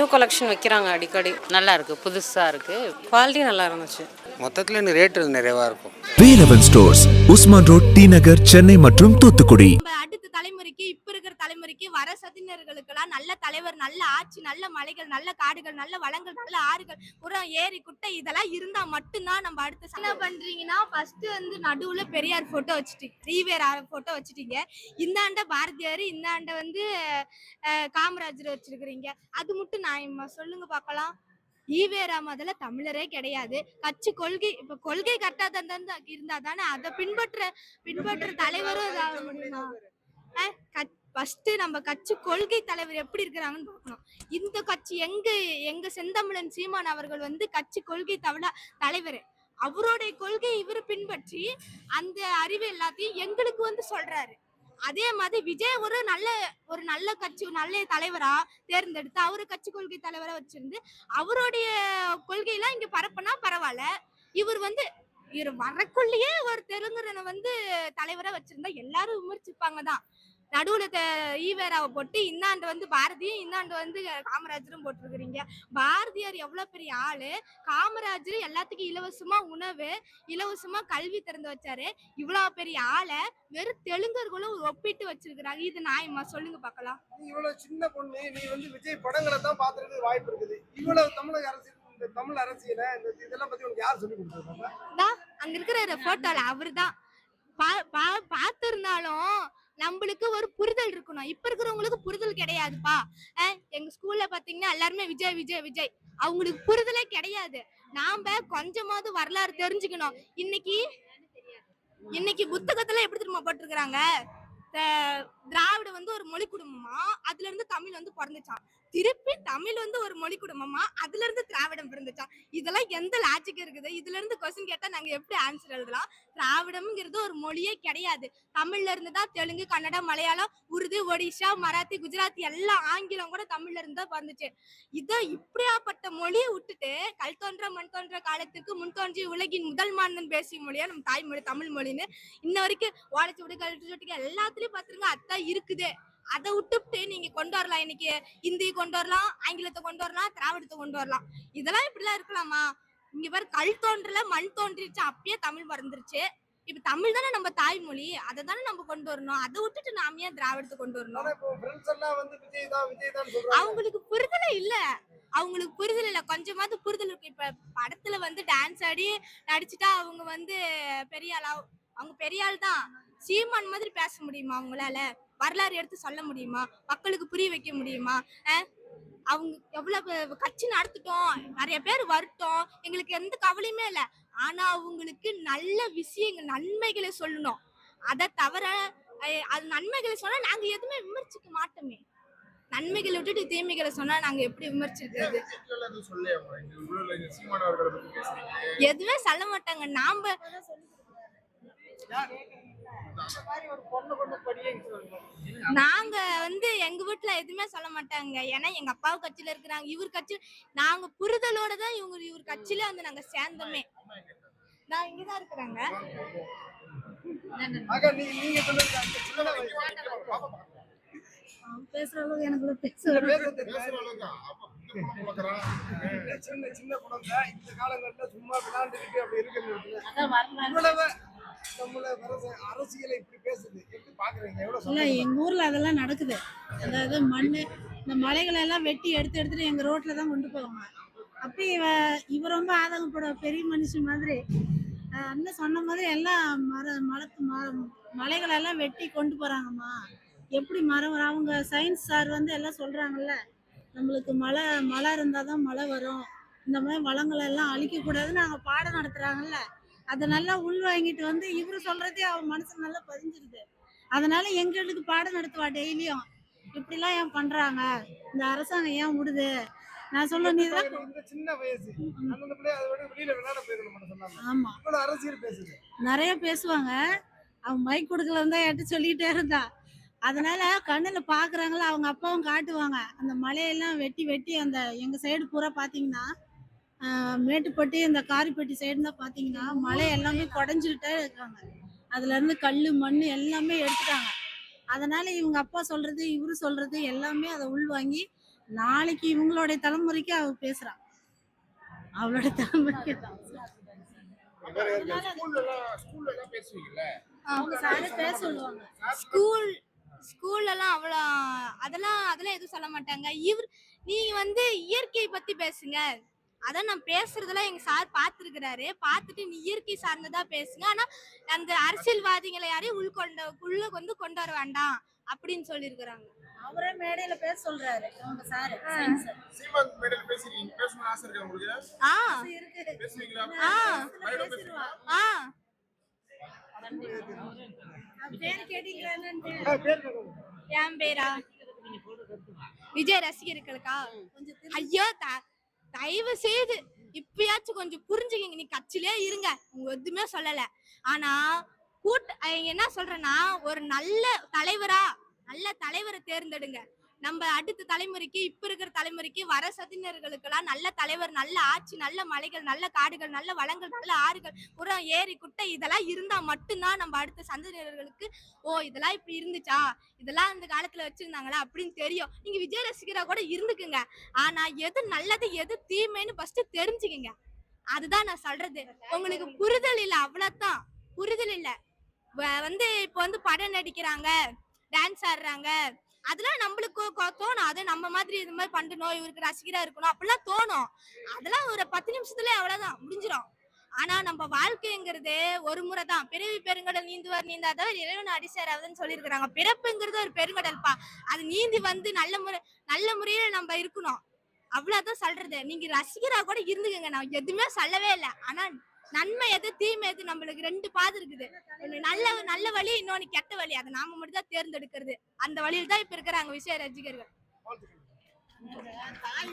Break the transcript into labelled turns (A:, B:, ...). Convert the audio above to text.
A: New collection வைக்கிறாங்க அடிக்கடி.
B: நல்லா இருக்கு புதுசா இருக்கு.
A: குவாலிட்டி நல்லா இருந்துச்சு.
C: மொத்தத்தில் இன்னும் ரேட்டு நிறைவாக இருக்கும்.
D: Velavan stores Usman road T Nagar Chennai மற்றும் தூத்துக்குடி
E: நம்ம அடுத்த தலைமுறைக்கு இப்ப இருக்கிற தலைமுறைக்கு வர சதியினர்களுக்கெல்லாம் நல்ல தலைவர் நல்ல ஆட்சி நல்ல மலைகள் நல்ல காடுகள் நல்ல வளங்கள் நல்ல ஆறுகள் உரம் ஏரி குட்டை இதெல்லாம் இருந்தா மட்டும்தான் நம்ம அடுத்த என்ன பண்றீங்கன்னா ஃபர்ஸ்ட் வந்து நடுவுல பெரியார் போட்டோ வச்சுட்டீங்க. ரீவேர் போட்டோ வச்சுட்டீங்க. இந்தாண்ட பாரதியார் இந்தாண்ட வந்து காமராஜர் வச்சிருக்கிறீங்க. அது மட்டும் நான் சொல்லுங்க பார்க்கலாம் ஈவேரா முதல்ல தமிழரே கிடையாது. கட்சி கொள்கை இப்ப கொள்கை கரெக்டா தான் இருந்தா தானே அதை பின்பற்ற பின்பற்ற தலைவரும் இதாக முடியுமா ஃபர்ஸ்ட் நம்ம கட்சி கொள்கை தலைவர் எப்படி இருக்கிறாங்கன்னு பார்க்கணும். இந்த கட்சி எங்க எங்க செந்தமிழன் சீமான் அவர்கள் வந்து கட்சி கொள்கை தவிர தலைவர். அவருடைய கொள்கை இவர் பின்பற்றி அந்த அறிவு எல்லாத்தையும் எங்களுக்கு வந்து சொல்றாரு. அதே மாதிரி விஜய் ஒரு நல்ல ஒரு நல்ல கட்சி நல்ல தலைவரா தேர்ந்தெடுத்து அவரு கட்சி கொள்கை தலைவரா வச்சிருந்து அவருடைய கொள்கையெல்லாம் இங்க பரப்புனா பரவாயில்ல. இவர் வந்து இவர் வரக்குள்ளேயே ஒரு தெலுங்குறனை வந்து தலைவரா வச்சிருந்தா எல்லாரும் விமர்சிப்பாங்க தான் நடுவுல ஈவேராவை போட்டு இந்தாண்டு வந்து பாரதியும் இந்தாண்டு வந்து காமராஜரும் போட்டிருக்கிறீங்க. பாரதியார் எவ்வளவு பெரிய ஆளு. காமராஜர் எல்லாத்துக்கும் இலவசமா உணவு இலவசமா கல்வி திறந்து வச்சாரு. இவ்வளவு பெரிய ஆளை வெறும் தெலுங்கர்களும் ஒப்பிட்டு வச்சிருக்கிறாங்க. இது நியாயமா சொல்லுங்க பார்க்கலாம்.
F: நீ இவ்வளவு சின்ன பொண்ணு. நீ வந்து விஜய் படங்களை தான் பாத்துறது வாய்ப்பு இருக்குது. இவ்வளவு தமிழக அரசியல் இந்த தமிழ் அரசியல இந்த இதெல்லாம் பத்தி உனக்கு யார் சொல்லி கொடுத்தது
E: தான் அங்க இருக்கிற போட்டோல அவர்தான். பா பா பார்த்திருந்தாலும் நம்மளுக்கு ஒரு புரிதல் இருக்கணும். இப்ப இருக்கிறவங்களுக்கு புரிதல் கிடையாதுப்பா. எங்க ஸ்கூல்ல பாத்தீங்கன்னா எல்லாருமே விஜய் விஜய் விஜய். அவங்களுக்கு புரிதலே கிடையாது. நாம கொஞ்சமாவது வரலாறு தெரிஞ்சுக்கணும். இன்னைக்கு இன்னைக்கு புத்தகத்துல எப்படி திரும்ப போட்டிருக்கிறாங்க? திராவிட வந்து ஒரு மொழி குடும்பமா? அதுல இருந்து தமிழ் வந்து பிறந்துச்சான் திருப்பி தமிழ் வந்து ஒரு மொழி குடும்பமா? அதுல இருந்து திராவிடம் பிறந்துச்சா இதெல்லாம் எந்த லாஜிக் இருக்குது? இதுல இருந்து கொஸ்டின் கேட்டா நாங்க எப்படி ஆன்சர் எழுதலாம்? திராவிடம்ங்கிறது ஒரு மொழியே கிடையாது. தமிழ்ல இருந்து தான் தெலுங்கு கன்னடம் மலையாளம் உருது ஒடிஷா மராத்தி குஜராத்தி எல்லாம் ஆங்கிலம் கூட தமிழ்ல இருந்து தான் வந்துச்சு. இதை இப்படியாப்பட்ட மொழியை விட்டுட்டு கல் தோன்ற மண் தோன்ற காலத்துக்கு முன் தோன்றி உலகின் முதல் மாநிலம் பேசிய மொழியா நம்ம தாய்மொழி தமிழ் மொழின்னு இன்ன வரைக்கும் ஓலைச்சு விடு கழிச்சு எல்லாத்துலயும் பாத்துருங்க அத்தான் இருக்குது. அதை விட்டுவிட்டு நீங்க கொண்டு வரலாம். இன்னைக்கு இந்தி கொண்டு வரலாம் ஆங்கிலத்தை கொண்டு வரலாம் திராவிடத்தை கொண்டு வரலாம். இதெல்லாம் இப்படிலாம் இருக்கலாமா? இங்க பேர் கல் தோன்றல மண் தோன்றிருச்சு. அப்பயே தமிழ் மறந்துருச்சு இப்ப தமிழ் தானே நம்ம தாய்மொழி. அதை தானே நம்ம கொண்டு வரணும். அதை விட்டுட்டு நாம ஏன் திராவிடத்தை கொண்டு வரணும்? அவங்களுக்கு புரிதலே இல்ல. அவங்களுக்கு புரிதல் இல்ல. கொஞ்சமாவது புரிதல் இருக்கு. இப்ப படத்துல வந்து டான்ஸ் ஆடி நடிச்சுட்டா அவங்க வந்து பெரிய ஆளா அவங்க பெரிய ஆள் தான். சீமான் மாதிரி பேச முடியுமா அவங்களால? வரலாறு எடுத்து சொல்ல முடியுமா? மக்களுக்கு புரிய வைக்க முடியுமா? அவங்க எவ்வளவு கட்சி நடத்திட்டோம் நிறைய பேர் வரட்டும் எங்களுக்கு எந்த கவலையுமே இல்ல. ஆனா அவங்களுக்கு நல்ல விஷயங்கள் நன்மைகளை சொல்லணும். அதை தவிர அது நன்மைகளை சொன்னா நாங்க எதுவுமே விமர்சிக்க மாட்டோமே. நன்மைகளை விட்டுட்டு தீமைகளை சொன்னா நாங்க எப்படி விமர்சிக்கிறது? எதுவுமே சொல்ல மாட்டாங்க. நாம நாங்க வந்து எங்க வீட்ல எதுவுமே சொல்ல மாட்டாங்க. ஏன்னா எங்க அப்பாவு கட்சியில இருக்கிறாங்க. இவர் கட்சி நாங்க புரிதலோட தான் இவங்க இவர் கட்சியில வந்து நாங்க சேர்ந்தோமே. நான் இங்கதான் இருக்கிறாங்க. பேசுற அளவுக்கு எனக்கு பேச
F: இல்ல, பேச தெரியல. சின்ன சின்ன குழந்தை இந்த காலங்கள்ல சும்மா விளையாண்டுக்கிட்டு அப்படி இருக்கிறது
G: இல்ல
F: சந்தோஷமா
G: எங்க ஊர்ல அதெல்லாம் நடக்குது. அதாவது மண்ணு இந்த மலைகளை எல்லாம் வெட்டி எடுத்து எடுத்துட்டு எங்க ரோட்ல தான் கொண்டு போவாங்க. அப்படி இவ இவ ரொம்ப ஆதங்கப்பட பெரிய மனுஷன் மாதிரி. அண்ணன் சொன்ன மாதிரி எல்லாம் மர மரத்து மரம் மலைகளை எல்லாம் வெட்டி கொண்டு போறாங்கம்மா. எப்படி மரம் வரும்? அவங்க சயின்ஸ் சார் வந்து எல்லாம் சொல்றாங்கல்ல நம்மளுக்கு மழை மழை இருந்தால் தான் மழை வரும். இந்த மாதிரி வளங்களை எல்லாம் அழிக்கக்கூடாதுன்னு அவங்க பாடம் நடத்துறாங்கல்ல. அதை நல்லா உள் வாங்கிட்டு வந்து இவரு சொல்றதே அவன் மனசுல நல்லா பதிஞ்சிருது. அதனால எங்களுக்கு பாடம் நடத்துவா டெய்லியும். இப்படிலாம் ஏன் பண்றாங்க? இந்த அரசாங்கம் ஏன் விடுது நான் சொல்ல நீ
F: சின்ன வயசு
G: ஆமா.
F: அரசியல் பேசுது.
G: நிறைய பேசுவாங்க. அவன் மைக் கொடுக்கல இருந்தா என்கிட்ட சொல்லிட்டே இருந்தா. அதனால கண்ணுல பாக்குறாங்களா அவங்க அப்பாவும் காட்டுவாங்க. அந்த மலையெல்லாம் வெட்டி வெட்டி அந்த எங்க சைடு பூரா பாத்தீங்கன்னா மேட்டுப்பட்டி இந்த காரிப்பட்டி சைடு தான் பாத்தீங்கன்னா மலை எல்லாமே குடஞ்சுக்கிட்டே இருக்காங்க. அதுல இருந்து கல்லு மண் எல்லாமே எடுத்துட்டாங்க. அதனால இவங்க அப்பா சொல்றது இவரு சொல்றது எல்லாமே அதை உள்வாங்கி நாளைக்கு இவங்களுடைய தலைமுறைக்கு அவ பேசுறா. அவளோட தலைமுறைக்கு.
F: ஸ்கூல்ல எல்லாம் ஸ்கூல்ல எல்லாம் பேசுவீங்கல்ல?
G: அவங்க சாரே பேச சொல்லுவாங்க.
E: ஸ்கூல் ஸ்கூல்லலாம் அவ்வளோ அதெல்லாம் அதெல்லாம் எதுவும் சொல்ல மாட்டாங்க. இவர் நீங்க வந்து இயற்கை பத்தி பேசுங்க. அதான் நான் பேசுறதெல்லாம் எங்க சார் பார்த்துருக்கிறாரு. பார்த்துட்டு நீ இயற்கை சார்ந்ததா பேசுங்க. ஆனா அந்த அரசியல்வாதிகளை யாரையும் உள்கொண்ட உள்ள வந்து கொண்டு வர வேண்டாம் அப்படின்னு சொல்லியிருக்கிறாங்க.
G: அவரே மேடையில பேச சொல்றாரு. அவங்க சாரு.
F: சீமான் மேடையில் பேசிருக்கீங்க. பேசணும்னு ஆசை இருக்கா உங்களுக்கு?
E: ஆ.
G: இருக்கு
F: பேசுவீங்களா?
E: ஆ. ஆ
G: பேர்
F: சொல்லுங்க.
E: என் பேரா? விஜய் ரசிகர்களுக்கா? ஐயோ தயவு செய்து இப்பயாச்சும் கொஞ்சம் புரிஞ்சுக்கிங்க. நீ கட்சியிலே இருங்க. உங்க எதுவுமே சொல்லல. ஆனா கூட்ட என்ன சொல்றேன்னா ஒரு நல்ல தலைவரா நல்ல தலைவரை தேர்ந்தெடுங்க. நம்ம அடுத்த தலைமுறைக்கு இப்ப இருக்கிற தலைமுறைக்கு வர சதினர்களுக்கெல்லாம் நல்ல தலைவர் நல்ல ஆட்சி நல்ல மலைகள் நல்ல காடுகள் நல்ல வளங்கள் நல்ல ஆறுகள் உரம் ஏரி குட்டை இதெல்லாம் இருந்தா மட்டும்தான் நம்ம அடுத்த சந்ததியினர்களுக்கு ஓ இதெல்லாம் இப்படி இருந்துச்சா? இதெல்லாம் அந்த காலத்துல வச்சிருந்தாங்களா? அப்படின்னு தெரியும். நீங்க விஜய் ரசிகரா கூட இருந்துக்குங்க. ஆனா எது நல்லது எது தீமைன்னு ஃபர்ஸ்ட் தெரிஞ்சுக்கங்க. அதுதான் நான் சொல்றது. உங்களுக்கு புரிதல் இல்ல அவ்வளவுதான். புரிதல் இல்ல. வந்து இப்போ வந்து படம் நடிக்கிறாங்க டான்ஸ் ஆடுறாங்க. அதெல்லாம் நம்மளுக்கு தோணும். அது நம்ம மாதிரி இது மாதிரி பண்ணணும். இவருக்கு ரசிகரா இருக்கணும். அப்படிலாம் தோணும். அதெல்லாம் ஒரு பத்து நிமிஷத்துல அவ்வளவுதான். முடிஞ்சிடும் ஆனா நம்ம வாழ்க்கைங்கிறது ஒரு முறை தான். பிறவி பெருங்கடல் நீந்துவார் நீந்தாதவர் இறைவன் அடிசாராவதுன்னு சொல்லியிருக்கிறாங்க. பிறப்புங்கிறது ஒரு பெருங்கடல்பா. அது நீந்தி வந்து நல்ல முறை நல்ல முறையில நம்ம இருக்கணும். அவ்வளவுதான் சொல்றது. நீங்க ரசிகரா கூட இருந்துக்கங்க. நான் எதுவுமே சொல்லவே இல்லை. ஆனா நன்மை எது தீமை எது நம்மளுக்கு ரெண்டு பாது இருக்குது. ஒண்ணு நல்ல நல்ல வழி இன்னொன்னு கெட்ட வழி அதை நாம மட்டும் தான் தேர்ந்தெடுக்கிறது. அந்த வழியில் தான் இப்ப இருக்கிறாங்க விஷய ரசிகர்கள்.
F: தாய்